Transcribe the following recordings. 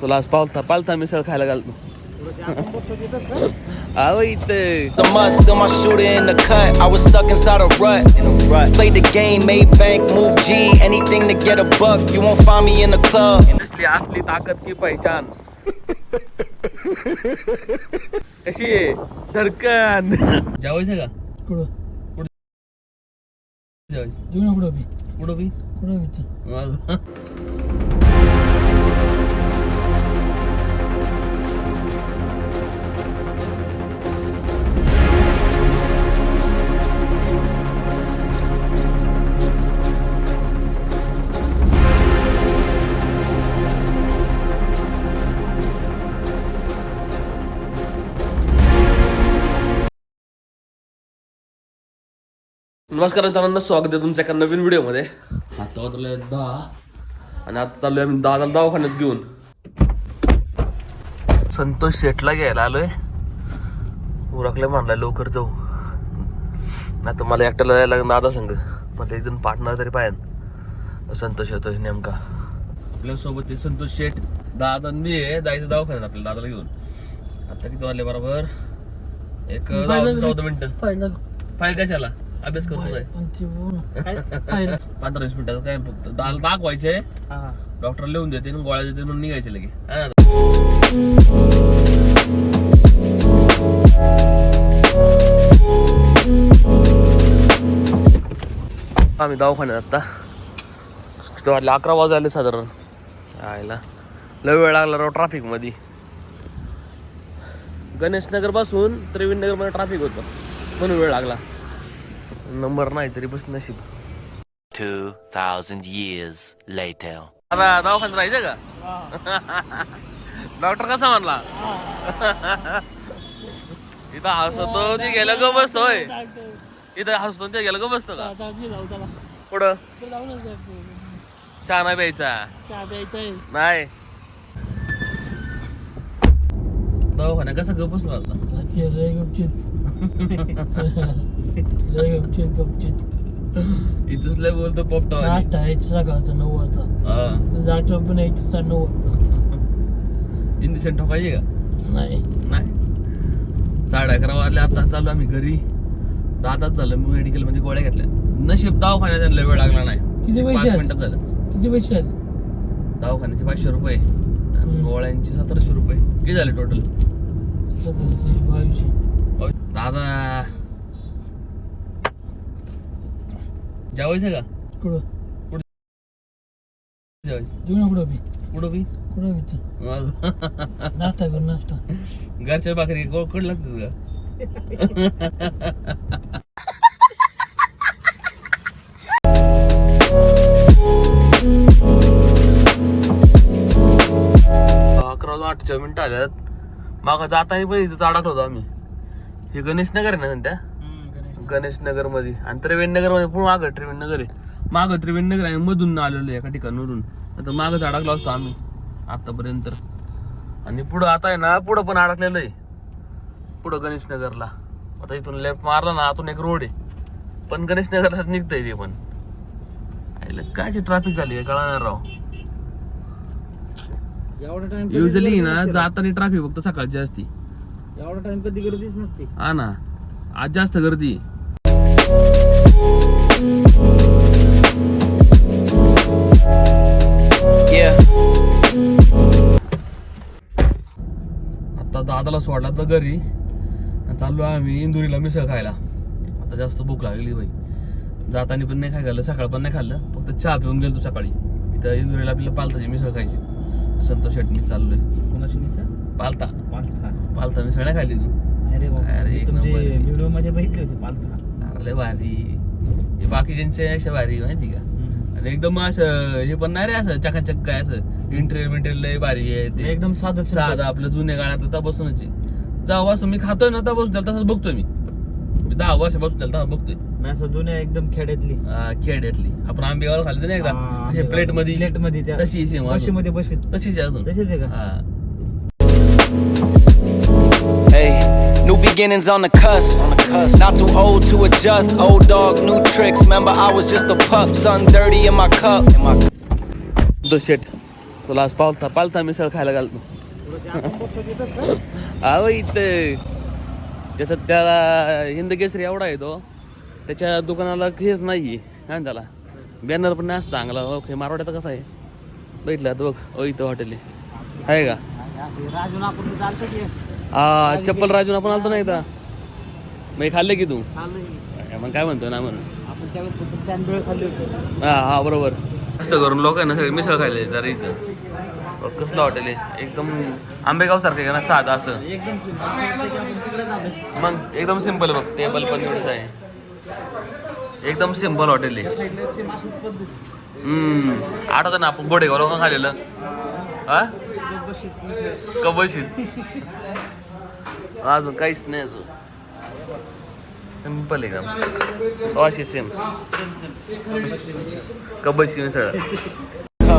तुला आज पालथा पालथा मिसळ खायला घालतो अहो इथे The must, still my shooter in the cut. I was stuck inside a rut. Played the game, made bank, moved G, anything to get a buck. You won't find me in the club. दिसली असली ताकद की पहिचान कशी आहे धडकन जेवायचं का कुठं जेवायचं जेवू ना कुठं बी कुठं बी कुठं बी नमस्कार मित्रांनो स्वागत आहे तुमच्या एका नवीन व्हिडिओमध्ये. आता वाजले दहा. आणि आता चाललोय आम्ही दादाला दवाखान्यात घेऊन. संतोष शेटला घ्यायला आलोय. उरकले म्हणलाय लवकर जाऊ. आता मला एकट्याला यायला लागेल दादा संग. मला एक जण पार्टनर तरी पाहिजे. संतोष येतोय नेमका. आपल्यासोबत ते संतोष शेठ दादा मी आहे जायचं दवाखान्यात आपल्याला दादाला घेऊन. आता किती वाजले? बरोबर. एक चौदा मिनिटं. फायनल फाईल कशाला? अभ्यास करतो काय? पण ते. फायनल पंधरा वीस मिनिटाचं काय फक्त. दाल दाखवायचंय हा. डॉक्टर लिहून देते आणि गोळ्या देते म्हणून निघायचे लगे. हा. ना? आम्ही दवाखान्यात आता. किती वाटले अकरा वाजले साधारण. यायला लय वेळ लागला राव ट्रॅफिकमध्ये गणेश नगरपासून त्रिवेणी नगरमध्ये ट्रॅफिक होतं. म्हणून वेळ लागला. नंबर नाही तरी बस नशीब. 2,000 years later. आता दवाखान्यात राहायचं का? डॉक्टर कसा म्हणला? इथं हसतो ते गेलं ग बसतो होय. इथं हसतो ते गेलं ग बसतो का? साहेब. चहा नाही प्यायचा? नाही. दवाखान्या कसा ग बसतो आता? अच्छे लय गपचित लय गपचित गपचित इथंच लय बोलतो पोपटा नाश्ता यायचं सकाळचं नऊ वाजता. डॉक्टर पण यायचं नऊ वाजता. इंजेक्शन ठोकायचे का? नाही. नाही? साडे अकरा वाजले आता चालू आम्ही घरी. दादाच झालं मी मेडिकलमध्ये गोळ्या घेतल्या. नशीब दवाखान्यात त्यांना वेळ लागला नाही. किती पैसे? मिनिटात झालं. किती पैसे आले दवाखान्याचे पाचशे रुपये. आणि गोळ्यांचे सतराशे रुपये. किती झाले टोटल सतराशे बावीसशे. दादा जेवायचं का? कुठं? जेवायचं जेवू ना कुठं बी. कुठं बी? कुठं बी. मग नाश्ता कर नाश्ता. घरच्या भाकरी गोळ कड लागतात का? अकरा वाजून आठच्या मिनिटं आल्यात. मागं जाताना पण इथं अडकलो होतो आम्ही. हे गणेश नगर आहे ना सध्या? गणेश नगरमध्ये आणि त्रिवेणी नगरमध्ये पुढे मागं त्रिवेणी नगर आहे. मागं त्रिवेणी नगर आहे मधून आलेलो एका ठिकाणावरून. आता मागच अडकलो असतो आम्ही आतापर्यंत. तर. आणि पुढं आता आहे ना पुढं पण अडकलेलं आहे. पुढं गणेश नगरला आता इथून लेफ्ट मारला ना आतून एक रोड आहे. पण गणेश नगरला निघतंय ते पण. आईला काय ट्रॅफिक झाली आहे कळणार राव. युजली ना जाताना ट्रॅफिक फक्त सकाळची असती. एवढा टाइम कधी गर्दीच नसते. हा ना. आज जास्त गर्दी आहे. Yeah. आता दादाला सोडला तर घरी. चाललो आम्ही इंदुरीला मिसळ खायला. आता जास्त भूक लागली बाई. जाताना पण नाही खायला सकाळ पण नाही खाल्लं. फक्त चहा पिऊन गेलो सकाळी. इथं इंदुरीला आपल्याला पालताची मिसळ खायची. संतोष शेटणी चाललोय. कोणाशी मिसळ? पालता. पालथा पालता मिसळ नाही खाल्ली तू अरे अरे, एक तुमचे नंबर. आहे. व्हिडिओमध्ये बघितले होते पालथा अरे भारी. हे बाकीच्यांचे अशा भारी माहिती का? आणि एकदम असं हे पण नाही रे असं चकाचक काय असं. इंटरव्ह्यू इंटरव्ह्यू लय भारी आहे ते. एकदम साधं साधं आपलं जुन्या काळात तपासूनच असं मी खातोय ना तपासून त्याला तसंच बघतोय मी. मी दहा वर्षापासून त्याला तसं बघतोय. असं जुन्या एकदम खेड्यातली. खेड्यातली. आपण आंबेगावला खाल्ली होती ना एकदा असे प्लेटमध्ये प्लेटमध्ये तशी मध्ये बशीत तशीच अजून. तशीच आहे का? New beginnings on the cusp. Not too old to adjust. Old dog, new tricks. Remember, I was just a pup. Something dirty in my cup. शेट तुला आज पालथा पालथा मिसळ खायला घालतो अहो इथं जसं त्याला हिंद केसरी एवढा आहे तो त्याच्या दुकानाला हेच नाही काय त्याला बॅनर पण नाही चांगला हो हे मारवाड्यात कसं आहे बघितलं बघ ओ इथं हॉटेल आहे आहे का की हा चप्पल राजून आपण आलतो नाही इथं. मग खाल्लं की तू? मग काय म्हणतो. ना म्हणून खाल्ली हा हा बरोबर. मस्त करून लोक आहे ना सगळे मिसळ खायले तर इथं. बघ, कसलं हॉटेल आहे? एकदम आंबेगाव सारखं आहे ना साधं असं? मग एकदम सिंपल बघ टेबल पण एवढंच आहे. एकदम सिंपल हॉटेल आहे. आठवतं ना आपण गोडेगाव लोक खाल्लेलं. हा? कबशीत अजून काहीच नाही अजून सिम्पल एकदम अशी same कबशी misal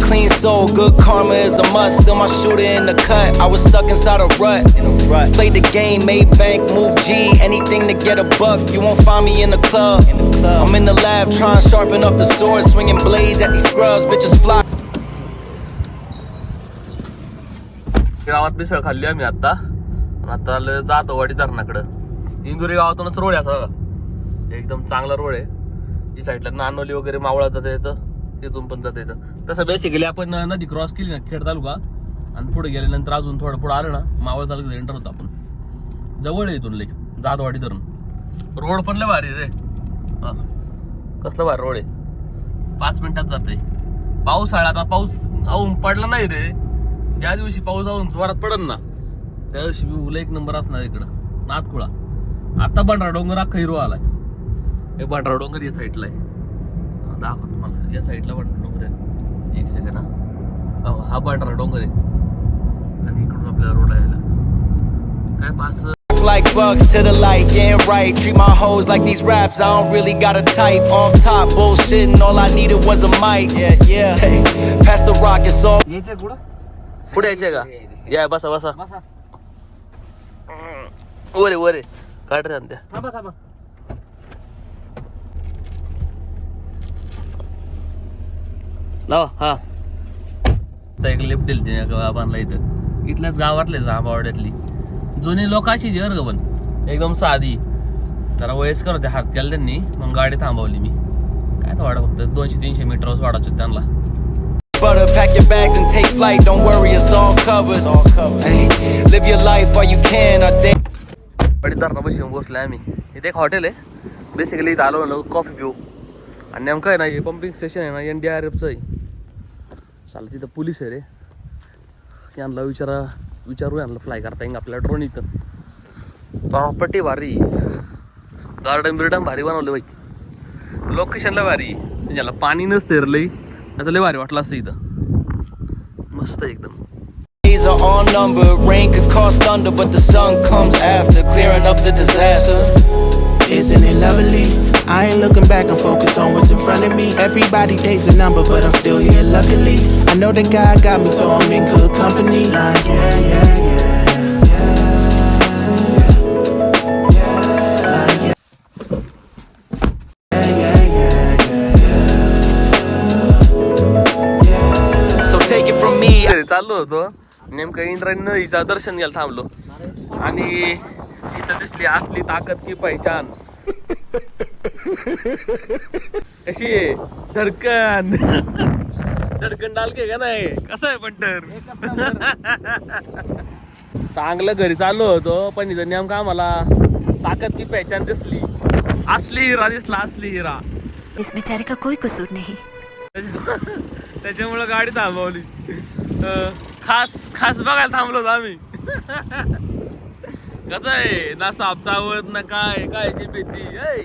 Clean soul, good karma is a must. Still my shooter in the cut. I was stuck inside a rut. Played the game, made bank, moved G. Anything to get a buck. You won't find me in the club. I'm in the lab trying to sharpen up the sword, swinging blades at these scrubs. Bitches fly. गावात मिसळ खाल्ली आम्ही आता आता आलं जातो वाडी धरणाकडं. Indori गावातूनच road आहे असा एकदम चांगला रोड आहे. ही साईडला नानोली वगैरे मावळा जाता येतं तिथून पण जाता येतं तसं बेसिकली आपण नदी क्रॉस केली ना खेड तालुका आणि पुढे गेल्यानंतर अजून थोडं पुढं आलं ना मावळ तालुक्यात एंटर होतो आपण. जवळ आहे इथून लई जातवाडी धरून. रोड पण लय भारी रे. हा. कसलं भारी रोड आहे. पाच मिनिटात जाते पाऊस आला आता पाऊस आऊन पडला नाही रे. ज्या दिवशी पाऊस आऊन जोरात पडन ना. त्या दिवशी उला एक नंबर असणार इकडं नाथकुळा आता पांढरा डोंगर अख्खा हिरो आलाय हे पांढरा डोंगर या साईडला आहे हा, दाखव तुम्हाला या साईडला पांढरा डोंगर आहे एक सेकंड हा हा पांढरा डोंगर आहे आणि इकडून आपल्याला रोड यायला लागतो काय पाच Like bugs to the light, getting right. Treat my hoes like these raps. I don't really got a type. Off top, bullshitting. All I needed was a mic. Yeah, yeah. Hey, pass the rock, it's all. यायचं पुढे यायचंय का या बसा बसा वरे वरे काढ रे त्या थांबा थांबा. लावा हा. आता एक लिफ्ट दिली तिने बाबांना इथं. इथल्याच गावातले जांबावड्यातली जुनी लोकांची जर ग पण. एकदम साधी. जरा वयस्कर होते हात केला त्यांनी. मग गाडी थांबवली मी. काय तर वाडा फक्त दोनशे तीनशे मीटरच वाढायचं त्यांना. Butter, pack your bags and take flight. Don't worry, it's all covered. Hey, live your life while you can. I think. गाडी धरणा बसून बसले आम्ही. इथे एक हॉटेल आहे. बेसिकली इथं आलो ना कॉफी पिऊ. आणि नेमकं आहे ना हे पंपिंग स्टेशन आहे ना एन डी आर एफचं आहे. चालेल तिथं पोलीस आहे रे. यांना विचारा विचारू यांना फ्लाय करता येईल आपल्या ड्रोन इथं. प्रॉपर्टी भारी. गार्डन बिर्डन भारी बनवलं बाई. लोकेशनला भारी. ज्याला पाणी नसते रे लई. नाही लय भारी वाटलं असतं इथं मस्त आहे एकदम Days are all numbered. Rain could cause thunder, but the sun comes after, clearing up the disaster. Isn't it lovely? I ain't looking back, I'm focused on what's in front of me. Everybody days a number, but I'm still here luckily. I know that God got me, so I'm in good company. Like, yeah, yeah, yeah, होतो. नेमकं इंद्रायणी नदीचं दर्शन घ्यायला थांबलो. आणि इथं दिसली असली ताकद की पहिचान. कशी आहे? धडकन. धडकन डालके का नाही? कसं आहे पंटर? चांगलं घरी चाललो होतो पण इथं नेमकं आम्हाला ताकद की पहिचान दिसली. असली हिरा दिसला असली हिरा. इस बेचारे का कोई कसूर नहीं। त्याच्यामुळं गाडी थांबवली. खास खास बघायला थांबलो होतो आम्ही. कसं आहे? ना साप चावत ना काय? काय भीती ऐ.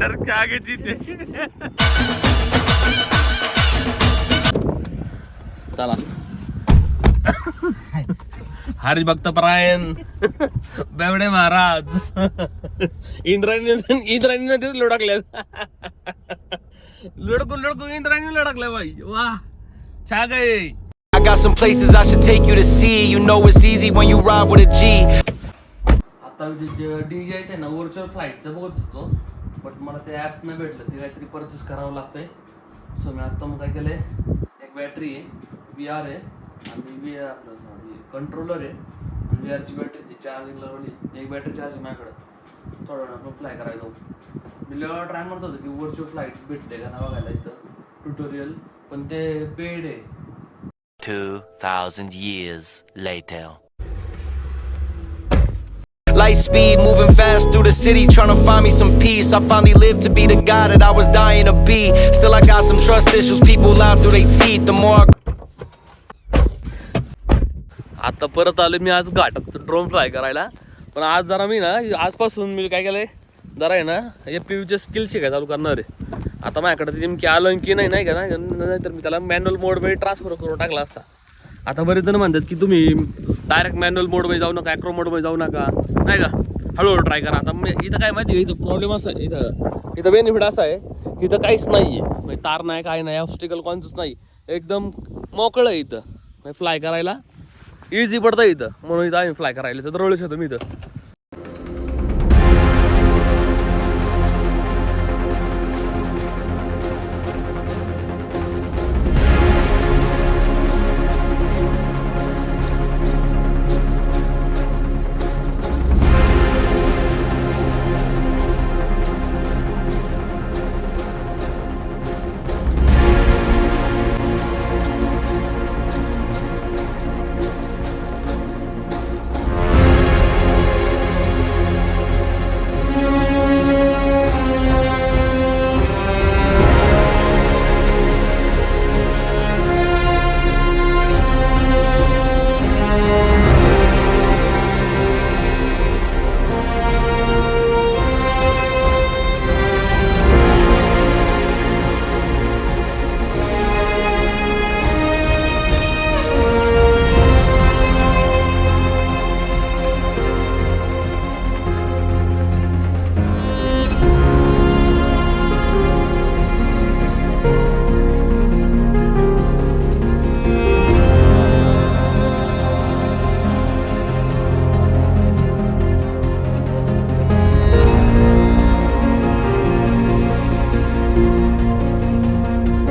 डर के आगे जीते चला हरिभक्त परायण. बेवडे महाराज. इंद्रायणी इंद्राणी नदीत लुडकल्यात लुडकून लुडकून इंद्रायणी लुडकल्या बाई. वा छा गे I got some places I should take you to see. You know it's easy when you ride with a G. आता डीजेच आहे ना व्हर्च्युअल फ्लाईटचं बघत होतो. बट मला ते ॲप नाही भेटलं ते काहीतरी परचेस करावं लागतंय. सो मी आत्ता मग काय केलं एक बॅटरी आहे व्ही आर आहे आणि व्ही आपलं कंट्रोलर आहे. आणि व्ही आरची बॅटरी ती चार्जिंग लावली. एक बॅटरी चार्ज माझ्याकडं. थोडं वेळ आपण फ्लाय करायला जाऊ मी ट्राय करत होतो की वरची फ्लाईट भेटते का ना बघायला इथं ट्युटोरियल पण ते पेड आहे 2,000 years later. Light speed, moving fast through the city, trying to find me some peace. I finally lived to be the guy that I was dying to be. Still, I got some trust issues, people lie through their teeth. The more I आता परत आलो मी आज घाटात drone fly करायला पण आज जरा मी ना आजपासून मी काय केलंय जरा आहे ना हे पी यूचे स्किल शिकाय चालू करणार आहे. आता माझ्याकडे ते नेमकी आलं की नाही नाही का नाही नाहीतर मी त्याला मॅन्युअल मोडमध्ये ट्रान्सफर करून टाकला असता. आता बरेच जण म्हणतात की तुम्ही डायरेक्ट मॅन्युअल मोडमध्ये जाऊ नका ॲक्रो मोडमध्ये जाऊ नका नाही का? हळूहळू ट्राय करा. आता मी इथं काय माहिती आहे इथं प्रॉब्लेम असा आहे इथं इथं बेनिफिट असा आहे इथं काहीच नाही आहे म्हणजे तार नाही काय नाही ऑब्स्टिकल कोणचंच नाही. एकदम मोकळं आहे इथं. म्हणजे फ्लाय करायला इझी पडतं इथं. म्हणून इथं आम्ही फ्लाय करायला तर रळूच होतो मी इथं.